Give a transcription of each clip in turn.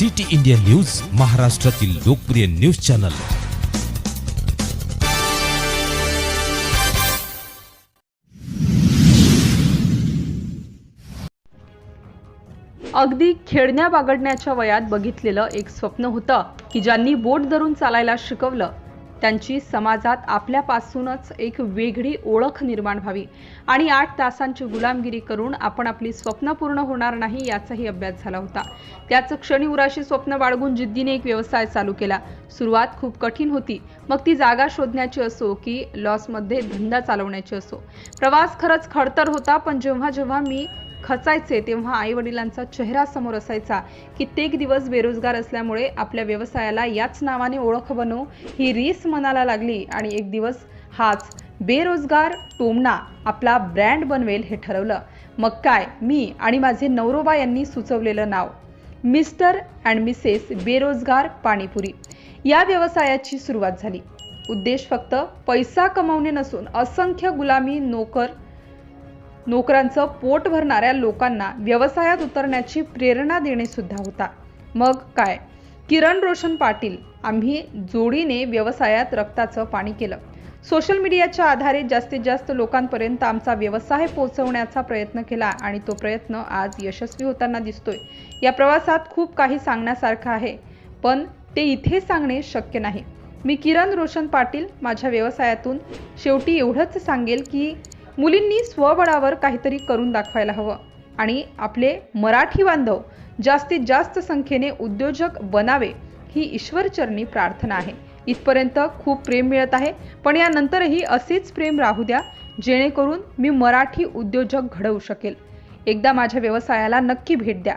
City India news महाराष्ट्रातील लोकप्रिय news channel. अगदी खेळण्या बागडण्याच्या वयात बघितलेलं एक स्वप्न होतं की ज्यांनी बोट धरून चालायला शिकवलं त्यांची समाजात आपल्यापासूनच एक वेगळी ओळख निर्माण व्हावी. आणि आठ तासांची गुलामगिरी करून आपण आपली स्वप्न पूर्ण होणार नाही याचाही अभ्यास झाला होता. त्याच क्षणी उराशी स्वप्न बाळगून जिद्दीने एक व्यवसाय चालू केला. सुरुवात खूप कठीण होती. मग ती जागा शोधण्याची असो की लॉसमध्ये धंदा चालवण्याची असो. प्रवास खरंच खडतर होता पण जेव्हा जेव्हा मी खचायचे तेव्हा आई वडिलांचा चेहरा समोर असायचा. कित्येक दिवस बेरोजगार असल्यामुळे आपल्या व्यवसायाला याच नावाने ओळख बनवू ही रीस मनाला लागली आणि एक दिवस हाच बेरोजगार टोमणा आपला ब्रँड बनवेल हे ठरवलं. मग काय? मी आणि माझे नवरोबा यांनी सुचवलेलं नाव. मिस्टर अँड मिसेस बेरोजगार पाणीपुरी. या व्यवसायाची सुरुवात झाली. उद्देश फक्त पैसा कमवणे नसून असंख्य गुलामी नोकर नोकरांचं पोट भरणाऱ्या लोकांना व्यवसायात उतरण्याची प्रेरणा देणे सुद्धा होता. मग काय? किरण रोशन पाटील आम्ही जोडीने व्यवसायात रक्ताचं पाणी केलं. सोशल मीडियाच्या आधारे जास्तीत जास्त लोकांपर्यंत आमचा व्यवसाय पोहोचवण्याचा प्रयत्न केला आणि तो प्रयत्न आज यशस्वी होताना दिसतोय. या प्रवासात खूप काही सांगण्यासारखं आहे पण ते इथे सांगणे शक्य नाही. मी किरण रोशन पाटील माझ्या व्यवसायातून शेवटी एवढंच सांगेल की मुलींनी स्वबळावर काहीतरी करून दाखवायला हवं. आणि आपले मराठी बांधव जास्तीत जास्त संख्येने उद्योजक बनावे ही ईश्वरचरणी प्रार्थना आहे. इथपर्यंत खूप प्रेम मिळत आहे. पण यानंतरही असेच प्रेम राहू द्या जेणेकरून मी मराठी उद्योजक घडवू शकेल. एकदा माझ्या व्यवसायाला नक्की भेट द्या.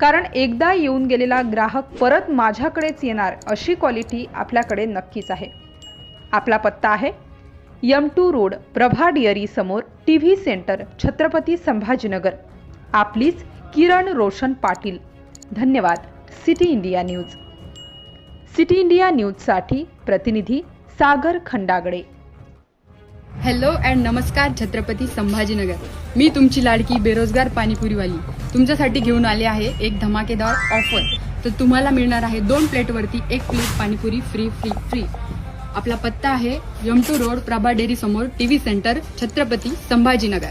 कारण एकदा येऊन गेलेला ग्राहक परत माझ्याकडेच येणार अशी क्वालिटी आपल्याकडे नक्कीच आहे. आपला पत्ता आहे M two road Prabha dairy समोर T V centre Chhatrapati Sambhajinagar. आपलीच किरण रोशन पाटील. धन्यवाद City India News. City India न्यूजसाठी प्रतिनिधी सागर खंडागडे. हॅलो अँड नमस्कार छत्रपती संभाजीनगर. मी तुमची लाडकी बेरोजगार पाणीपुरीवाली. तुमच्यासाठी घेऊन आले आहे एक धमाकेदार ऑफर. तर तुम्हाला मिळणार आहे दोन प्लेटवरती एक plate panipuri free free free आपला पत्ता आहे M two road Prabha dairy समोर टीव्ही सेंटर छत्रपती संभाजीनगर.